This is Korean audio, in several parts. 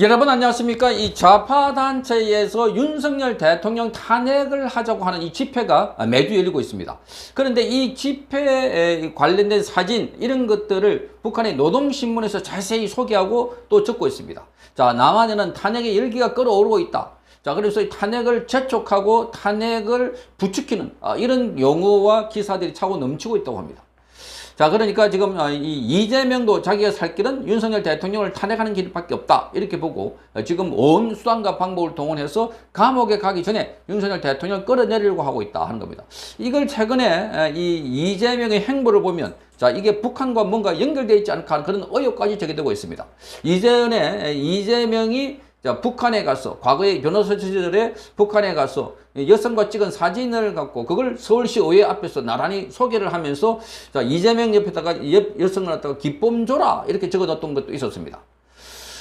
여러분 안녕하십니까? 이 좌파 단체에서 윤석열 대통령 탄핵을 하자고 하는 이 집회가 매주 열리고 있습니다. 그런데 이 집회에 관련된 사진 이런 것들을 북한의 노동신문에서 자세히 소개하고 또 적고 있습니다. 자, 남한에는 탄핵의 열기가 끌어오르고 있다. 자, 그래서 이 탄핵을 재촉하고 탄핵을 부추기는 아, 이런 용어와 기사들이 차고 넘치고 있다고 합니다. 자, 그러니까 지금 어, 이 이재명도 자기가 살 길은 윤석열 대통령을 탄핵하는 길밖에 없다. 이렇게 보고 어, 지금 온 수단과 방법을 동원해서 감옥에 가기 전에 윤석열 대통령을 끌어내리려고 하고 있다 하는 겁니다. 이걸 최근에 어, 이 이재명의 행보를 보면 자, 이게 북한과 뭔가 연결되어 있지 않을까 하는 그런 의혹까지 제기되고 있습니다. 이전에 이재명이 자, 북한에 가서 과거에 변호사 시절에 북한에 가서 여성과 찍은 사진을 갖고 그걸 서울시 의회 앞에서 나란히 소개를 하면서 자, 이재명 옆에다가 옆 여성을 갖다가 기쁨 줘라 이렇게 적어놨던 것도 있었습니다.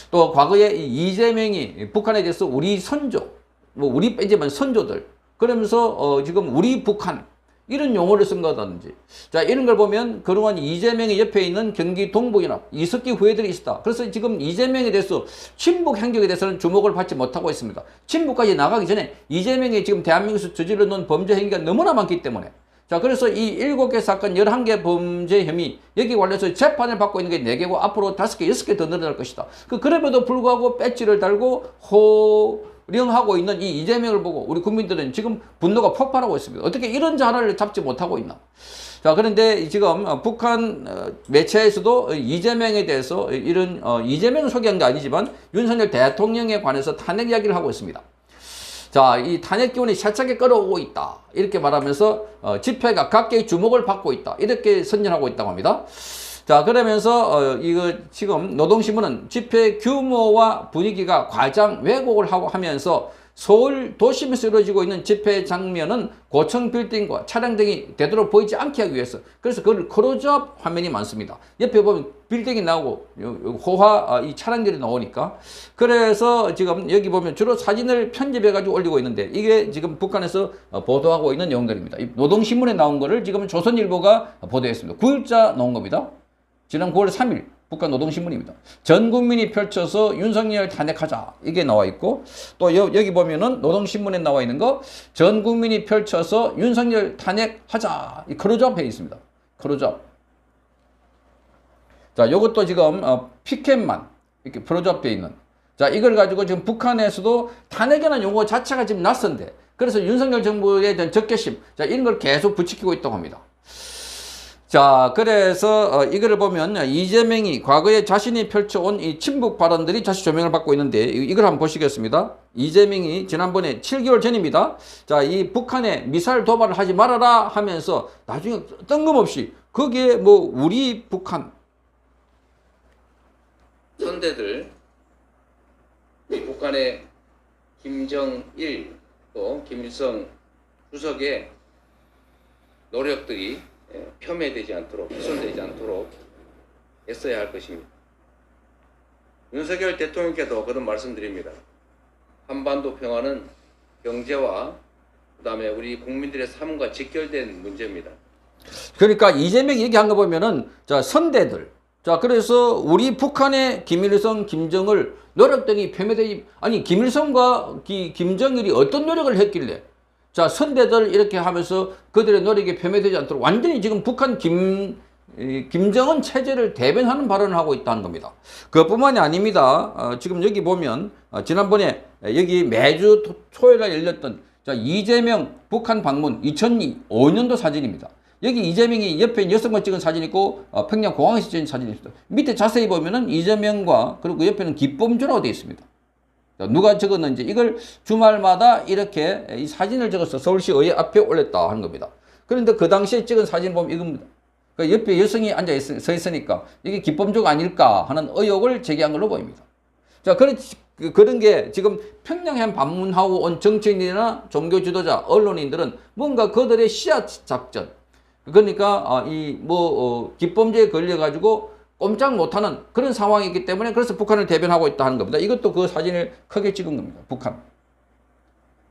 또 과거에 이 이재명이 북한에 대해서 우리 선조, 뭐 우리 빼지만 선조들 그러면서 어 지금 우리 북한 이런 용어를 쓴 거다든지. 자, 이런 걸 보면 그동안 이재명의 옆에 있는 경기 동부연합, 이석기 후예들이 있다. 그래서 지금 이재명에 대해서 친북 행적에 대해서는 주목을 받지 못하고 있습니다. 친북까지 나가기 전에 이재명이 지금 대한민국에서 저질러 놓은 범죄 행위가 너무나 많기 때문에. 자, 그래서 이 일곱 개 사건, 열한 개 범죄 혐의, 여기 관련해서 재판을 받고 있는 게네 개고 앞으로 다섯 개, 여섯 개더 늘어날 것이다. 그, 그럼에도 불구하고 배지를 달고 호, 령하고 있는 이 이재명을 보고 우리 국민들은 지금 분노가 폭발하고 있습니다. 어떻게 이런 자를 잡지 못하고 있나? 자, 그런데 지금 북한 매체에서도 이재명에 대해서 이런 어, 이재명을 소개한 게 아니지만 윤석열 대통령에 관해서 탄핵 이야기를 하고 있습니다. 자, 이 탄핵 기운이 세차게 끌어오고 있다. 이렇게 말하면서 어, 집회가 각계의 주목을 받고 있다. 이렇게 선전하고 있다고 합니다. 자, 그러면서 어, 이거 지금 노동신문은 집회 규모와 분위기가 과장 왜곡을 하고 하면서 서울 도심에서 이루어지고 있는 집회 장면은 고층 빌딩과 차량 등이 되도록 보이지 않게 하기 위해서 그래서 그걸 크로즈업 화면이 많습니다. 옆에 보면 빌딩이 나오고 호화 아, 이 차량들이 나오니까 그래서 지금 여기 보면 주로 사진을 편집해 가지고 올리고 있는데 이게 지금 북한에서 어, 보도하고 있는 내용들입니다. 이 노동신문에 나온 거를 지금 조선일보가 보도했습니다. 9일자 나온 겁니다. 지난 9월 3일 북한 노동신문입니다. 전 국민이 펼쳐서 윤석열 탄핵하자 이게 나와 있고 또 여, 기 보면은 노동신문에 나와 있는 거 전 국민이 펼쳐서 윤석열 탄핵하자 이 크로즈업에 있습니다. 크로즈업. 자, 요것도 지금 어, 피켓만 이렇게 크로즈업돼 있는. 자, 이걸 가지고 지금 북한에서도 탄핵이라는 용어 자체가 지금 낯선데 그래서 윤석열 정부에 대한 적개심 자, 이런 걸 계속 부추기고 있다고 합니다. 자, 그래서 어, 이거를 보면 이재명이 과거에 자신이 펼쳐온 이 친북 발언들이 다시 조명을 받고 있는데 이걸 한번 보시겠습니다. 이재명이 지난번에 7개월 전입니다. 자, 이 북한에 미사일 도발을 하지 말아라 하면서 나중에 뜬금없이 거기에 뭐 우리 북한 선대들 이 북한의 김정일 또 김일성 주석의 노력들이 예, 폄훼되지 않도록 훼손되지 않도록 애써야 할 것입니다. 윤석열 대통령께도 그런 말씀드립니다. 한반도 평화는 경제와 그다음에 우리 국민들의 삶과 직결된 문제입니다. 그러니까 이재명이 얘기한 거 보면은 자 선대들 자 그래서 우리 북한의 김일성 김정을 노력들이 폄훼되지 아니 김일성과 기, 김정일이 어떤 노력을 했길래 자 선대들 이렇게 하면서 그들의 노력이 폄훼되지 않도록 완전히 지금 북한 김 이, 김정은 체제를 대변하는 발언을 하고 있다는 겁니다. 그것뿐만이 아닙니다. 어, 지금 여기 보면 어, 지난번에 여기 매주 토, 토요일 날 열렸던 자, 이재명 북한 방문 2005년도 사진입니다. 여기 이재명이 옆에 여성과 찍은 사진 있고 어, 평양 공항에서 찍은 사진이 있습니다. 밑에 자세히 보면은 이재명과 그리고 옆에는 기쁨주라고 되어 있습니다. 자, 누가 적었는지 이걸 주말마다 이렇게 이 사진을 적어서 서울시 의회 앞에 올렸다 하는 겁니다. 그런데 그 당시에 찍은 사진 보면 이겁니다. 그 옆에 여성이 앉아 있, 서 있으니까 이게 기쁨주가 아닐까 하는 의혹을 제기한 걸로 보입니다. 자, 그런, 그- 그런 게 지금 평양에 방문하고 온 정치인이나 종교 지도자, 언론인들은 뭔가 그들의 씨앗 작전, 그러니까 아, 이뭐 어, 기범죄에 걸려가지고 꼼짝 못하는 그런 상황이기 때문에 그래서 북한을 대변하고 있다 하는 겁니다. 이것도 그 사진을 크게 찍은 겁니다. 북한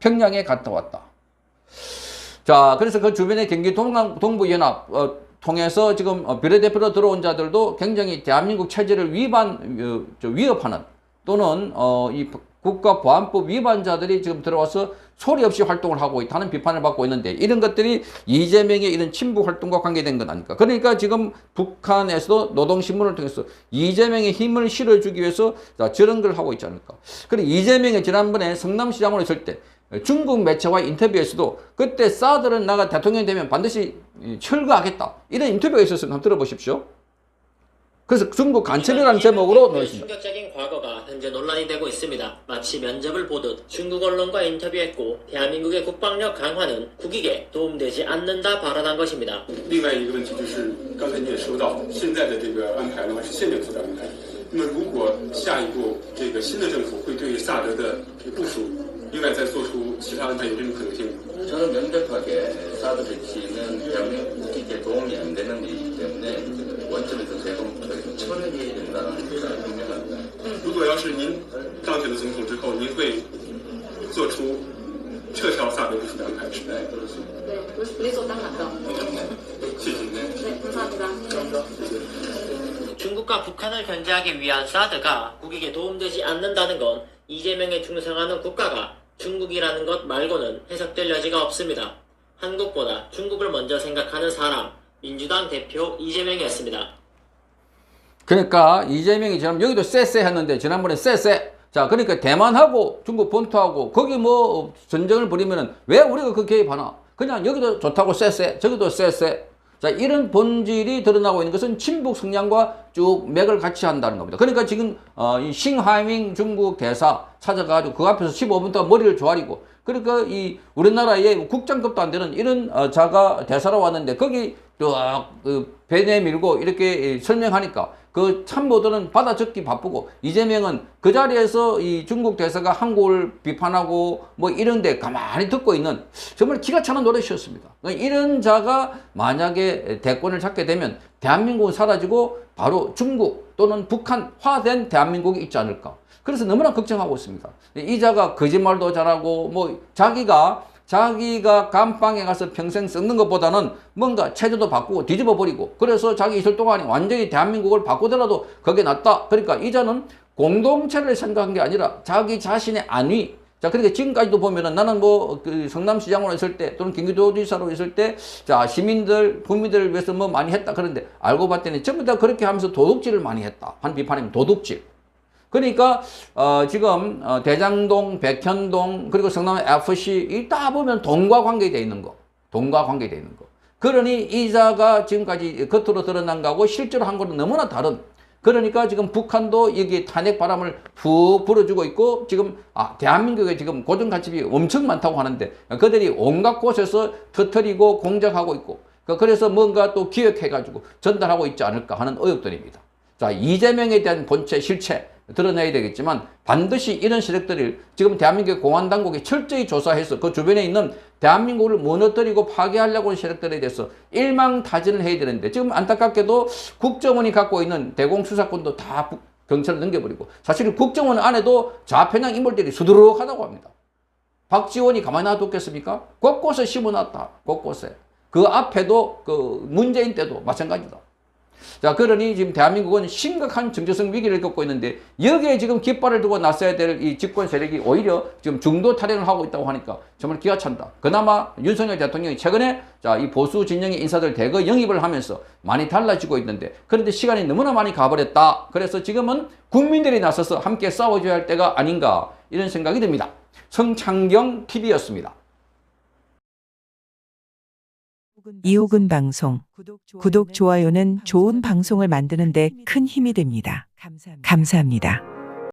평양에 갔다 왔다. 자, 그래서 그 주변에 경기 동부연합 어, 통해서 지금 어, 비례대표로 들어온 자들도 굉장히 대한민국 체제를 위반 어, 저 위협하는 또는 어, 이 국가보안법 위반자들이 지금 들어와서 소리 없이 활동을 하고 있다는 비판을 받고 있는데 이런 것들이 이재명의 이런 친북 활동과 관계된 건 아닐까. 그러니까 지금 북한에서도 노동신문을 통해서 이재명의 힘을 실어주기 위해서 자, 저런 걸 하고 있지 않을까. 그리고 이재명이 지난번에 성남시장으로 있을 때 중국 매체와 인터뷰에서도 그때 사드는 나가 대통령이 되면 반드시 철거하겠다. 이런 인터뷰가 있었어요. 한번 들어보십시오. 그래서 중국 간첩이라는 제목으로 넣었습니다. 충격적인 과거가 현재 논란이 되고 있습니다. 마치 면접을 보듯 중국 언론과 인터뷰했고 대한민국의 국방력 강화는 국익에 도움되지 않는다 발언한 것입니다. 另外一个问题就是，刚才你也说到，现在的这个安排的话是县政府的安排。那么，如果下一步这个新的政府会对萨德的部署，另外再做出其他安排，有这种可能性吗？ 저는 명백하게 사드 배치는 대한민국 국익에 도움이 안 되는 일이기 때문에 그 원점에서 제공 철회해야 된다는 것이 분명합니다. 如果要是您当选了总统之后，您会做出撤销萨德部署的安排是吗？ 네, 그렇습니다. 네,理所当然的。谢谢您。 네, 감사합니다. 네. 중국과 북한을 견제하기 위한 사드가 국익에 도움되지 않는다는 건 이재명에 충성하는 국가가 중국이라는 것 말고는 해석될 여지가 없습니다. 한국보다 중국을 먼저 생각하는 사람, 민주당 대표 이재명이었습니다. 그러니까 이재명이 지금 여기도 쎄쎄 했는데 지난번에 쎄쎄. 자, 그러니까 대만하고 중국 본토하고 거기 뭐 전쟁을 벌이면은 왜 우리가 그 개입하나? 그냥 여기도 좋다고 쎄쎄, 저기도 쎄쎄. 자, 이런 본질이 드러나고 있는 것은 친북 성향과 쭉 맥을 같이 한다는 겁니다. 그러니까 지금 어, 이 싱하이밍 중국 대사 찾아가지고 그 앞에서 15분 동안 머리를 조아리고 그러니까 이 우리나라의 국장급도 안 되는 이런 어, 자가 대사로 왔는데 거기 쭉배 내밀고 이렇게 설명하니까 그 참모들은 받아 적기 바쁘고 이재명은 그 자리에서 이 중국 대사가 한국을 비판하고 뭐 이런데 가만히 듣고 있는 정말 기가 차는 노릇이었습니다. 그러니까 이런 자가 만약에 대권을 잡게 되면 대한민국은 사라지고 바로 중국 또는 북한화된 대한민국이 있지 않을까. 그래서 너무나 걱정하고 있습니다. 이 자가 거짓말도 잘하고 뭐 자기가 자기가 감방에 가서 평생 썩는 것보다는 뭔가 체제도 바꾸고 뒤집어 버리고 그래서 자기 있을 동안에 완전히 대한민국을 바꾸더라도 그게 낫다. 그러니까 이자는 공동체를 생각한 게 아니라 자기 자신의 안위. 자, 그러니까 지금까지도 보면은 나는 뭐, 그 성남시장으로 있을 때 또는 경기도지사로 있을 때, 자, 시민들, 국민들을 위해서 뭐 많이 했다. 그런데 알고 봤더니 전부 다 그렇게 하면서 도둑질을 많이 했다. 한 비판이면 도둑질. 그러니까 어, 지금 어, 대장동, 백현동 그리고 성남 FC 이다 보면 돈과 관계되어 있는 거, 돈과 관계되어 있는 거. 그러니 이자가 지금까지 겉으로 드러난 거하고 실제로 한 거는 너무나 다른. 그러니까 지금 북한도 여기 탄핵 바람을 푹 불어주고 있고 지금 아 대한민국에 지금 고정가치비 엄청 많다고 하는데 그들이 온갖 곳에서 터트리고 공작하고 있고 그래서 뭔가 또 기획해가지고 전달하고 있지 않을까 하는 의혹들입니다. 자, 이재명에 대한 본체, 실체 드러내야 되겠지만 반드시 이런 세력들을 지금 대한민국 공안 당국이 철저히 조사해서 그 주변에 있는 대한민국을 무너뜨리고 파괴하려고 하는 세력들에 대해서 일망타진을 해야 되는데 지금 안타깝게도 국정원이 갖고 있는 대공수사권도 다 부- 경찰에 넘겨버리고 사실 국정원 안에도 좌편향 인물들이 수두룩하다고 합니다. 박지원이 가만히 놔뒀겠습니까? 곳곳에 심어놨다. 곳곳에. 그 앞에도 그 문재인 때도 마찬가지다. 자, 그러니 지금 대한민국은 심각한 정체성 위기를 겪고 있는데 여기에 지금 깃발을 두고 나서야 될 이 집권 세력이 오히려 지금 중도 탈행을 하고 있다고 하니까 정말 기가 찬다. 그나마 윤석열 대통령이 최근에 자, 이 보수 진영의 인사들 대거 영입을 하면서 많이 달라지고 있는데 그런데 시간이 너무나 많이 가버렸다. 그래서 지금은 국민들이 나서서 함께 싸워줘야 할 때가 아닌가 이런 생각이 듭니다. 성창경 TV였습니다. 이호근 방송 구독 좋아요는 좋은 방송을 만드는 데 큰 힘이 됩니다. 감사합니다.